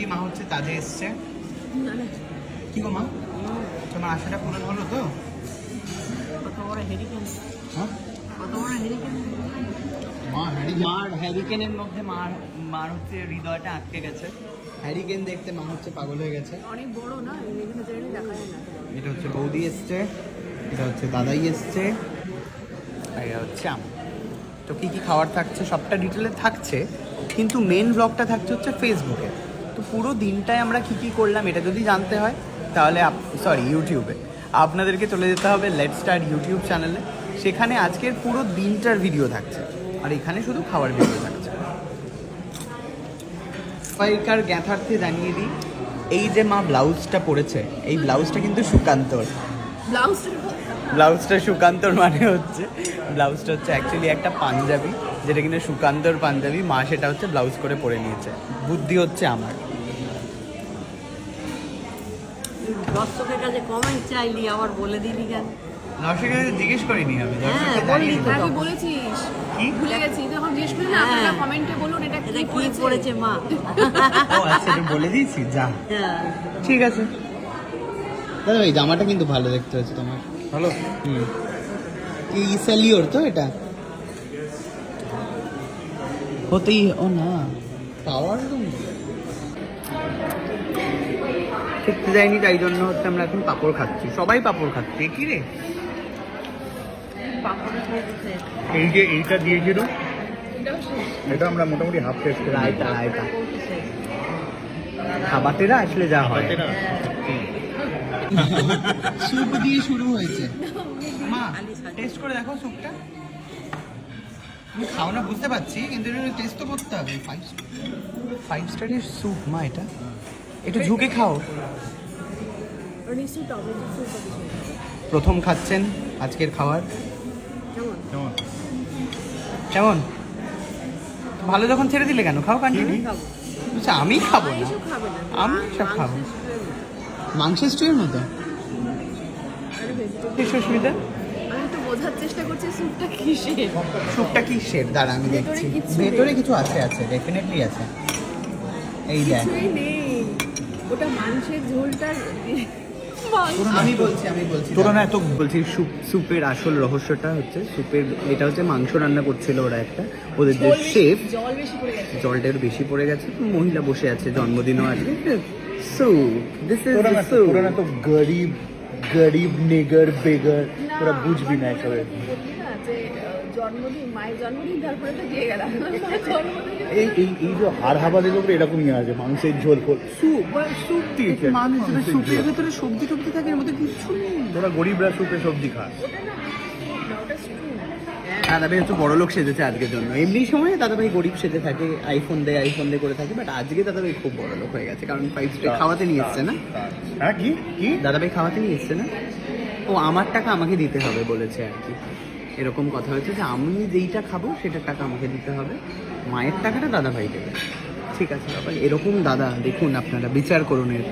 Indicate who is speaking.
Speaker 1: Finally মা হচ্ছে কাজে এসছে। কি গো মা? তোমার আশাটা পূরণ হলো তো? হ্যাঁ?
Speaker 2: মার হ্যারিকেনের মধ্যে মার মার হচ্ছে হৃদয়টা আটকে গেছে।
Speaker 1: হ্যারিকেন দেখতে মা হচ্ছে পাগল হয়ে গেছে।
Speaker 3: অনেক বড় না এখানে দেখা যায় না।
Speaker 1: এটা হচ্ছে বৌদি এসছে এটা হচ্ছে দাদাই এসছে আর এটা হচ্ছে আম। তো কী কী খাবার থাকছে? সবটা ডিটেলে থাকছে কিন্তু মেন ব্লগটা থাকছে হচ্ছে ফেসবুকে পুরো দিনটায় আমরা কী কী করলাম এটা যদি জানতে হয় তাহলে সরি ইউটিউবে আপনাদেরকে চলে যেতে হবে লেট স্টার্ট ইউটিউব চ্যানেলে সেখানে আজকের পুরো দিনটার ভিডিও থাকছে। আর এখানে শুধু খাওয়ার ভিডিও থাকছে। সবাইকার জ্ঞাতার্থে জানিয়ে দিই এই যে মা ব্লাউজটা পরেছে এই ব্লাউজটা কিন্তু সুকান্তর।
Speaker 3: ব্লাউজটা
Speaker 1: সুকান্তর মানে হচ্ছে ব্লাউজটা হচ্ছে অ্যাকচুয়ালি একটা পাঞ্জাবি যেটা কিনা সুকান্তর পাঞ্জাবি মা সেটা হচ্ছে ব্লাউজ করে পরে নিয়েছে। বুদ্ধি হচ্ছে আমার।
Speaker 3: দর্শকের কাছে কমেন্ট চাইলি আবার বলে দিলি কেন?
Speaker 1: দর্শকের কাছে জিজ্ঞেস করিনি আমি
Speaker 3: হ্যাঁ, বললি তো।
Speaker 4: আগে বলেছিস।
Speaker 1: কি?
Speaker 4: ভুলে গেছি। তখন জিজ্ঞেস করি না
Speaker 3: হ্যাঁ।
Speaker 4: আপনারা কমেন্টে বলুন এটা কি
Speaker 3: পড়েছে। মা?
Speaker 1: ও আচ্ছা বলে দিয়েছি যা।
Speaker 3: হ্যাঁ।
Speaker 1: ঠিক আছে। দাদা এই জামাটা কিন্তু ভালো দেখতে হচ্ছে তোমার।
Speaker 2: ভালো।
Speaker 1: হুম। কি সেলিওর তো এটা? হতেই ও না। পাওয়ার রুম খেতে যাইনি তাই জন্য হচ্ছে আমরা এখন পাপড় খাচ্ছি। সবাই পাপড় খাচ্ছি কি রে?
Speaker 2: এই যে এইটা দিয়েছিল এটা আমরা মোটামুটি হাফ টেস্ট করে
Speaker 1: রায়তা রায়তা। খাবাতেরা আসলে যা হয়। স্যুপ দিয়ে শুরু হয়েছে। মা টেস্ট করে দেখো স্যুপটা। আমি খাও না বুঝতে পারছি কিন্তু টেস্ট তো করতে হবে। ফাইভ ফাইভ স্টারের স্যুপ মা এটা। একটু ঝুঁকে খাও। প্রথম খাচ্ছেন আজকের খাবার?
Speaker 4: কেমন?
Speaker 2: কেমন?
Speaker 1: কেমন? ভালো যখন ছেড়ে দিলে কেন? খাও কন্টিনিউ
Speaker 3: খাব।
Speaker 1: আচ্ছা আমি খাব না।
Speaker 4: এইসব খাবে না।
Speaker 1: আমি সব খাব। মাংসের স্টুয়ের মতো? সুস্মিতা
Speaker 4: আমি বোঝার চেষ্টা করছি স্যুপটা কিসের।
Speaker 1: স্যুপটা কি দাঁড়া আমি দেখছি। ভেতরে কিছু আছে আছে ডেফিনেটলি আছে। এই দেখ।
Speaker 4: ওটা মাংসের ঝোলটার মাংস।
Speaker 1: আমি বলছি আমি বলছি। তোরা না এত বলছি স্যুপ স্যুপের আসল রহস্যটা হচ্ছে স্যুপের এটা হচ্ছে মাংস রান্না করছিল ওরা একটা। ওদের যে শেফ
Speaker 4: বেশি পড়ে গেছে।
Speaker 1: জলটা একটু বেশি পড়ে গেছে মহিলা বসে আছে জন্মদিনও আজকে স্যুপ দিস ইজ
Speaker 2: তোরা তোরা না তো গরিব গরিব নেগার বেগার তোরা বুঝবি না এসবে
Speaker 4: না যে জন্মদিন মায়ের জন্মদিন তারপরে তো দিয়ে গেলাম।
Speaker 2: এই এই এই যে হাড় হাবাদের উপরে এরকমই আছে মাংসের ঝোল ফোল। স্যুপ স্যুপ দিয়েছে
Speaker 1: স্যুপের ভেতরে সবজি টবজি থাকে এর মধ্যে কিচ্ছু নেই
Speaker 2: তোরা গরিবরা স্যুপে সবজি খাস
Speaker 4: ওটা স্টু
Speaker 1: দাদাভাই একটু বড় লোক সেজেছে আজকের জন্য। এমনি সময় দাদাভাই গরিব সেজে থাকে আইফোন দেয় আইফোন দিয়ে করে থাকে বাট আজকে দাদাভাই খুব বড় লোক হয়ে গেছে কারণ ফাইভ স্টার খাওয়াতে নিয়ে এসছে না?
Speaker 2: হ্যাঁ কি? কি?
Speaker 1: দাদাভাই খাওয়াতে নিয়ে এসছে না? ও আমার টাকা আমাকে দিতে হবে বলেছে আর কি। এরকম কথা হয়েছে যে আমি যেইটা খাব সেটার টাকা আমাকে দিতে হবে। মায়ের টাকাটা দাদাভাই দেবে। ঠিক আছে, বাবা, এরকম দাদা, দেখুন আপনারা, বিচার করুন এর।